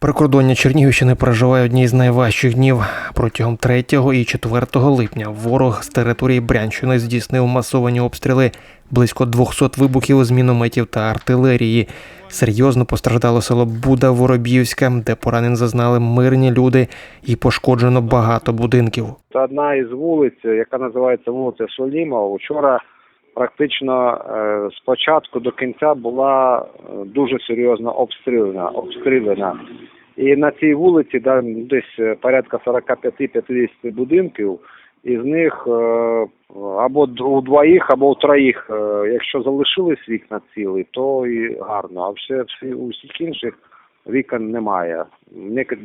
Прикордоння Чернігівщини переживає одні з найважчих днів. Протягом 3 і 4 липня ворог з території Брянщини здійснив масовані обстріли близько 200 вибухів з мінометів та артилерії. Серйозно постраждало село Буда Вороб'ївська, де поранень зазнали мирні люди і пошкоджено багато будинків. Це одна із вулиць, яка називається вулиця Соліма. Учора практично е, з початку до кінця була е, дуже серйозно обстріляна. обстріляна. І на цій вулиці да, десь е, порядка 45-50 будинків, із них е, або у двоїх, або у троїх, е, якщо залишились вікна цілі, то і гарно. А все, всі, у всіх інших вікон немає.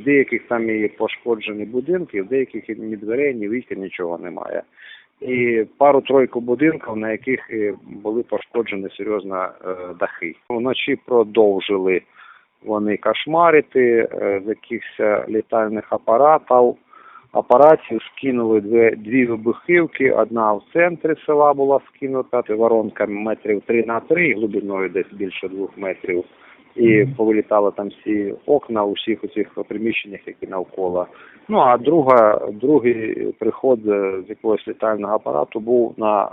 Деяких там і пошкоджені будинки, в деяких ні дверей, ні вікон, нічого немає. І пару-тройку будинків, на яких були пошкоджені серйозно дахи. Вночі продовжили вони кошмарити е, з якихось літальних апаратів. Апаратів скинули дві, дві вибухівки. Одна в центрі села була скинута, воронка метрів 3 на 3, глибиною десь більше двох метрів. І повилітали там всі окна у всіх цих приміщеннях, які навколо. Ну а друга, другий приход е, з якогось літального апарату був на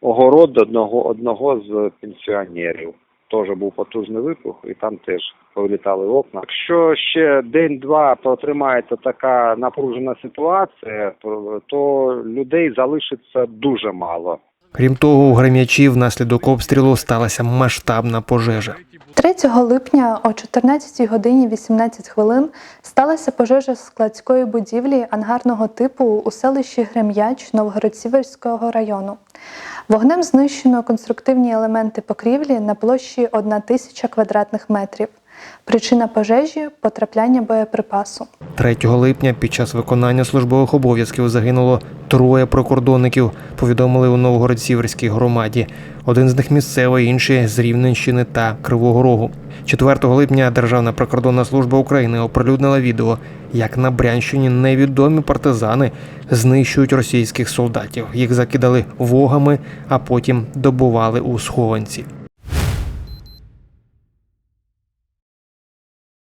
огород одного, одного з пенсіонерів. Теж був потужний вибух, і там теж повилітали окна. Якщо ще день-два протримається така напружена ситуація, то- то людей залишиться дуже мало. Крім того, у Грем'ячі внаслідок обстрілу сталася масштабна пожежа. 3 липня о 14 годині 18 хвилин сталася пожежа складської будівлі ангарного типу у селищі Грем'яч Новгород-Сіверського району. Вогнем знищено конструктивні елементи покрівлі на площі 1 тисяча квадратних метрів. Причина пожежі потрапляння боєприпасу. 3 липня під час виконання службових обов'язків загинуло троє прикордонників, повідомили у Новгород-Сіверській громаді. Один з них місцевий, інший з Рівненщини та Кривого Рогу. 4 липня Державна прикордонна служба України оприлюднила відео, як на Брянщині невідомі партизани знищують російських солдатів. Їх закидали вогами, а потім добували у схованці.